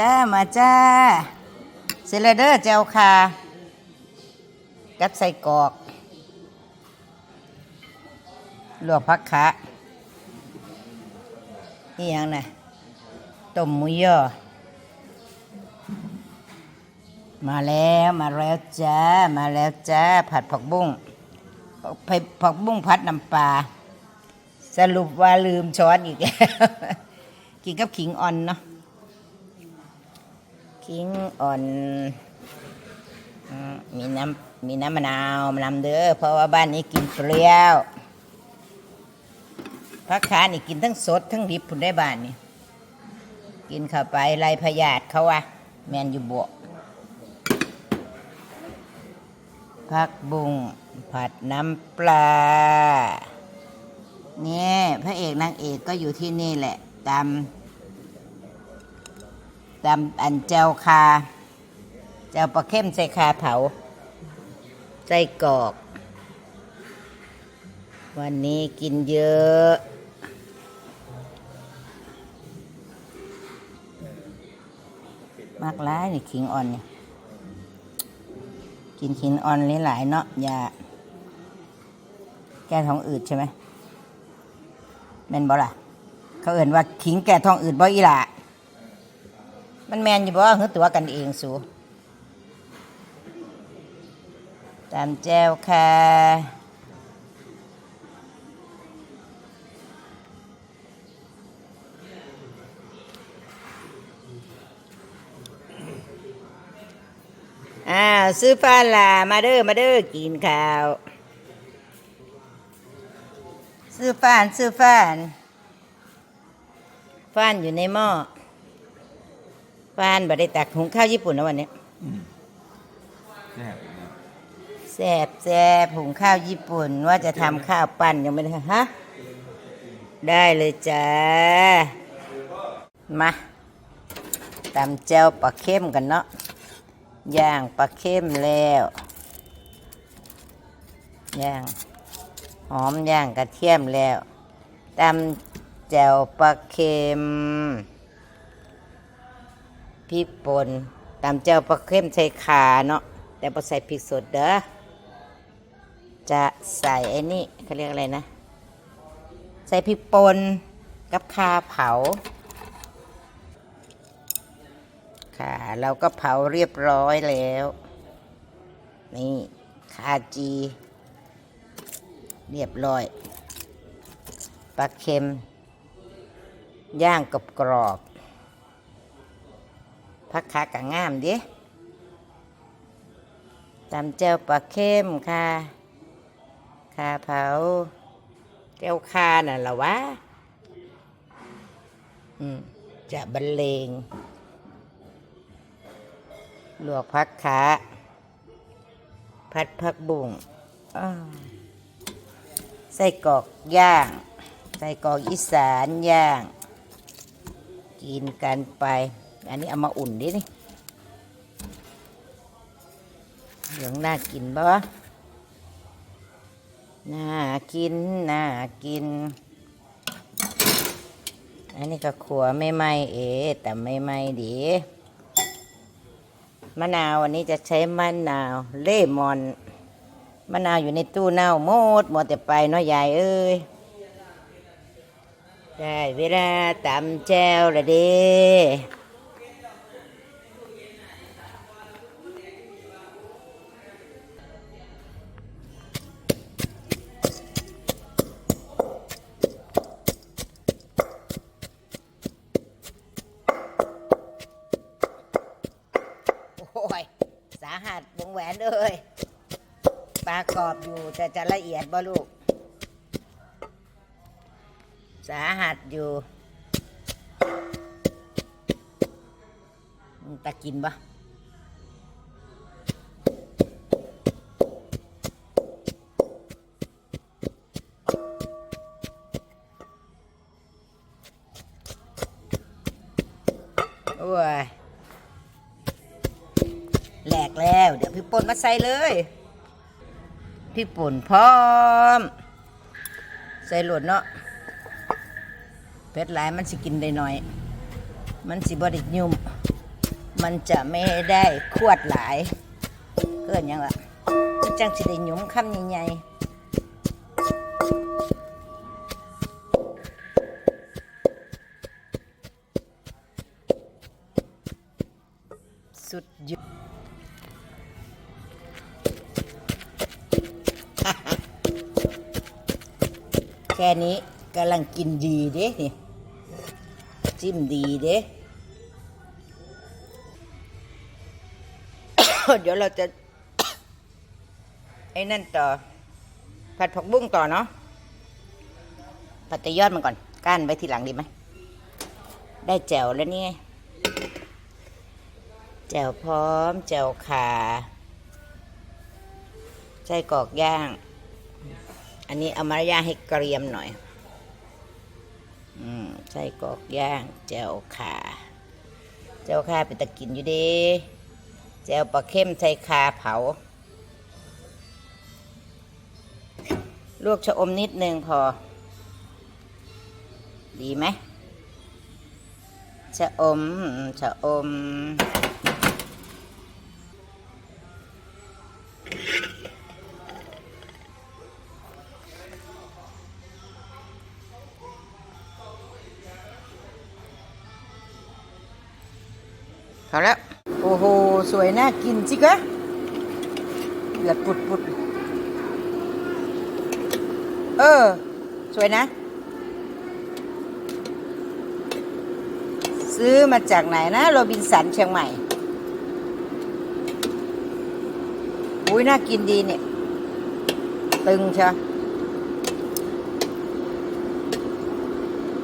จ้ามาจ้าเซเลเดอร์เจ้าค่ะกับใส่กรอกลวกผักคะนี่ยังนะต้มหมูย่อมาแล้วมาแล้วจ้า มาแล้วจ้า ผัดผักบุ้งผัดผักบุ้งผัดน้ำปลาสรุปว่าลืมช้อนอีกแล้ว กินกับขิงอ่อนเนาะ ขิงอ่อนมีน้ำมีน้ำมะนาวมานำเด้อเพราะว่าบ้านนี้กินเปรี้ยวพักขานี่กินทั้งสดทั้งดิบผุนได้บ้านนี่กินเข้าไปไรพยาธิเขาว่าแมนอยู่บวกพักบุงผัดน้ำปลาเนี่ยพระเอกนางเอกก็อยู่ที่นี่แหละตาม ตำอันเจ้าคาเจ้าปลาเข้มใส่คาเผาใส่กรอก วันนี้กินเยอะมากร้ายนี่ขิงอ่อนนี่กินขิงอ่อนหลายๆเนาะอย่าแก้ท้องอืดใช่ไหมแม่นบ่ล่ะ เขาเอ่นว่าขิงแก้ท้องอืดบ่อีหล่ะ มันแมนอยู่บ่คือตัวกันเองสูตามแจวค่ะอ้าวซื้อฟ้านล่ะมาเด้อมาเด้อกินข้าวซื้อฟ้านซื้อฟ้านฟ้านอยู่ในหม้อ ฟานบ่ได้ตักหุงข้าวญี่ปุ่นนะวันนี้แซ่บนะแซ่บแซ่บหุงข้าวญี่ปุ่น ว่าจะทำข้าวปั้นยังไม่ได้ฮะได้เลยจ้ามาตำแจ่วปลาเข้มกันเนาะย่างปลาเข้มแล้วย่างหอมย่างกระเทียมแล้วตำแจ่วปลาเค็ม พริกป่นตามเจ้าปลาเข้มใส่ขาเนาะแต่พอใส่พริกสดเด้อจะใส่ไอ้นี่เขาเรียกอะไรนะ ใส่พริกป่นกับคาเผาค่ะเราก็เผาเรียบร้อยแล้ว นี่คาจี เรียบร้อยปลาเค็ม ย่างกรอบกรอบ ๆพักขากะงามดิตำเจ้าปลาเข้มค่ะคาเผาเจ้าคาน่ะหรอวะอืมจะบรรเลงลวกพักขาพัดพักบุ่งใส่กรอกย่าง ใส่กรอกอีสานย่าง กินกันไป อันนี้เอามาอุ่นดินี่เหลืองน่ากินบ่น่ากิน น่ากิน อันนี้ก็ขัวไม่ไหมเอ๋แต่ไม่ไหมดีมะนาววันนี้จะใช้มะนาวเลมอนมะนาวอยู่ในตู้เน่าหมดหมดแต่ไปเนาะยายเอ้ยได้เวลาตำแจวละเด้ากรอบอยู่แต่จะละเอียดบ่ลูก สาหัสอยู่ตะกินปะโอ้ยแหลกแล้ว เดี๋ยวพี่ปนมาใส่เลย พี่ป่นพร้อม ใส่หลดเนาะเผ็ดหลายมันสิกินได้หน่อย มันสิบริยุ่ม มันจะไม่ได้ขวดหลาย เกินยังละจังสิได้หยุ่มคำใหญ่ๆ ค่นี้กำลังกินดีเด้นี่จิ้มดีเด้เดี๋ยวเราจะ ไอ้นั่นต่อ ผัดผักบุ้งต่อเนาะผัดแต่ยอดมันก่อน ก้านไว้ทีหลังดีไหม ได้แจ่วแล้วนี่แจ่วพร้อม แจ่วขาไส้กรอกย่าง อันนี้เอามาย่างให้เกรียมหน่อย อืมไส้กรอกย่างแจ่วขาแจ่วขาเป็นตะกินอยู่ดีแจ่วปลาเข้มใส่คาเผา ลวกชะอมนิดนึงพอ ดีไหมชะอมชะอม สวยน่ากินจิกะเดือปุดปุดเออ สวยนะ ซื้อมาจากไหนนะ โรบินสันเชียงใหม่ อุ้ยน่ากินดีเนี่ย ตึงเชีย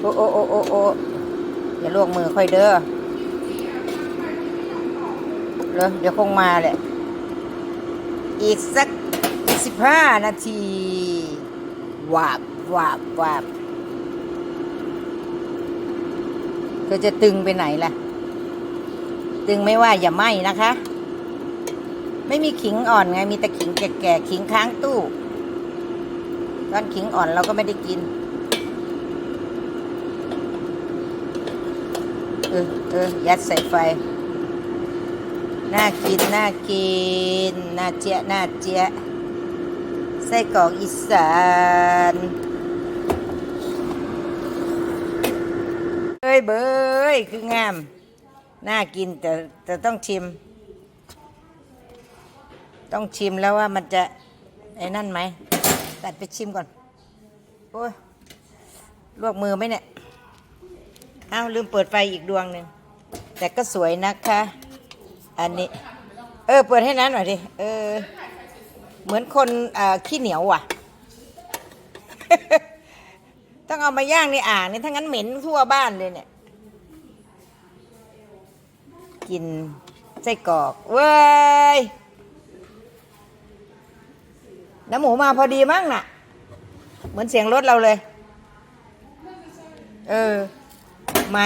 โอโอ้โอ้โอ้โอ้อย่าลวกมือค่อยเด้อ เดี๋ยวเดี๋ยวคงมาแหละ อีกสักสิบห้านาทีวาบวาบวาบเธอจะตึงไปไหนล่ะ ตึงไม่ว่าอย่าไหมนะคะ ไม่มีขิงอ่อนไง มีแต่ขิงแก่ๆขิงค้างตู้ ตอนขิงอ่อนเราก็ไม่ได้กิน เออเออยัดใส่ไฟ น่ากิน น่ากิน น่าเจ๊ะน่าเจ๊ะไส้กรอกอีสานเอ้ยเบยคืองาม น่ากินแต่แต่ต้องชิม ต้องชิมแล้วว่ามันจะ ไอ้นั่นไหม ตัดไปชิมก่อน โอ้ยลวกมือไหมเนี่ย อ้าว ลืมเปิดไฟอีกดวงหนึ่ง แต่ก็สวยนะคะ อันนี้ เออ เปิดให้นั้นหน่อยดิ เออ เหมือนคนขี้เหนียวว่ะ ต้องเอามาย่างในอ่างนี่ถ้างั้นเหม็นทั่วบ้านเลยเนี่ย กินไส้กรอกเว้ยน้ำหมูมาพอดีมั้งน่ะ เหมือนเสียงรถเราเลย เออ ไหม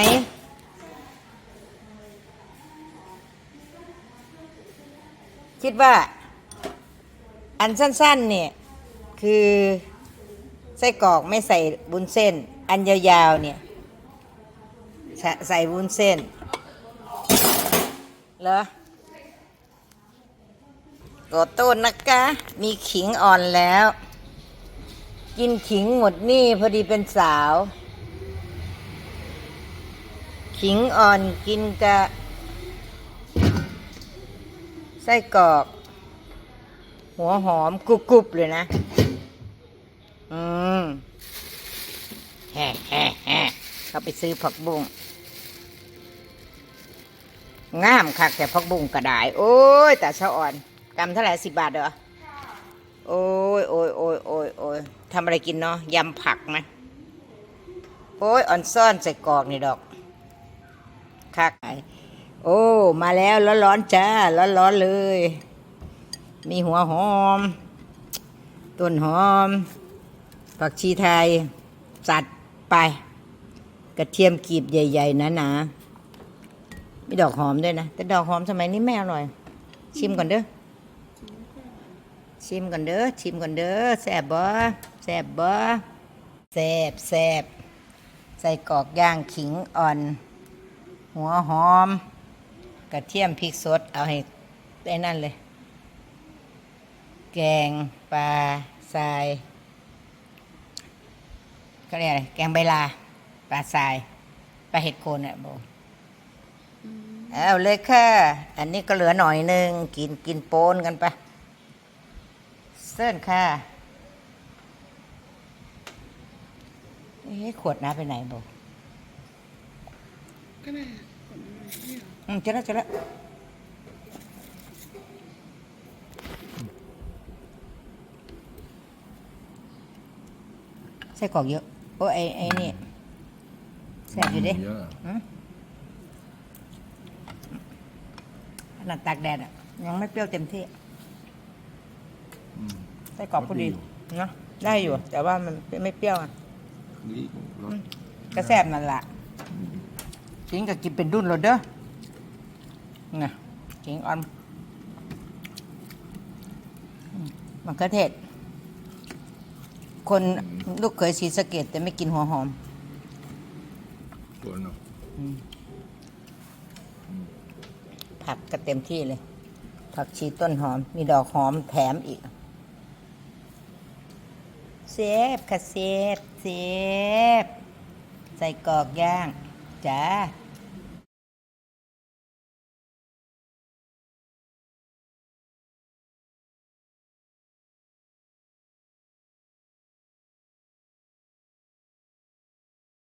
คิดว่า อันสั้นๆเนี่ยคือไส้กรอกไม่ใส่บุญเส้น อันยาวๆเนี่ยใส่บุญเส้นเหรอกดต้นนะคะ มีขิงอ่อนแล้ว กินขิงหมดนี่พอดีเป็นสาว ขิงอ่อนกินกะ ไส้กรอก หัวหอมกรุบๆเลยนะ อืมแฮ่แฮ่แฮ่เขาไปซื้อผักบุ้งงามคักแต่ผักบุ้งกระดาย โอ้ยแต่ชะอ่อนกำเท่าไหร่สิบบาทเหรอโอ้ยโอ้ยโอ้ยโอ้ยโอ้ยทำอะไรกินเนาะยำผักไหมโอ้ยอ่อนซ่อนใส่กรอกนี่ดอกคัก โอ้ มาแล้วร้อนๆจ้าร้อนๆเลย มีหัวหอม ต้นหอม ผักชีไทย สัดไป กระเทียมกรีบใหญ่ๆหนาๆมีดอกหอมด้วยนะ แต่ดอกหอมสมัยนี้ไม่อร่อย ชิมก่อนเด้อชิมก่อนเด้อชิมก่อนเด้อแซ่บบ่แซ่บบ่แซ่บแซ่บใส่กรอกย่างขิงอ่อน หัวหอม กระเทียมพริกสด เอาให้ได้นั่นเลย แกงปลาทรายเขาเรียกอะไรแกงใบลาปลาทรายปลาเห็ดโคนเนี่ยโบเอาเลยค่ะ อันนี้ก็เหลือหน่อยหนึง กินกินโปนกันไปเส้นค่ะเอ๊ะขวดน้ำไปไหนโบก็ได้ผมเนี่ อืมเจอแล้วเจอแล้วใส่กรอกเยอะ โอ้ไอ้ไอ้นี่แซ่บอยู่เด้เยอะอืมขนาดตากแดดอะ ยังไม่เปรี้ยวเต็มที่อืมใส่กรอกพอดีเนาะได้อยู่ แต่ว่ามันไม่เปรี้ยวอะนี่รสก็แซ่บนั่นแหละกินก็กินเป็นดุนโรเด้อ น่ะกินออนอืมมันก็เทศ คนลูกเคยสีสะเกตแต่ไม่กินหัวหอมตัวเนาะผักก็เต็มที่เลย ผักชีต้นหอม มีดอกหอมแถมอีก เซฟค่ะเซฟเซฟใส่กรอกย่าง จ้า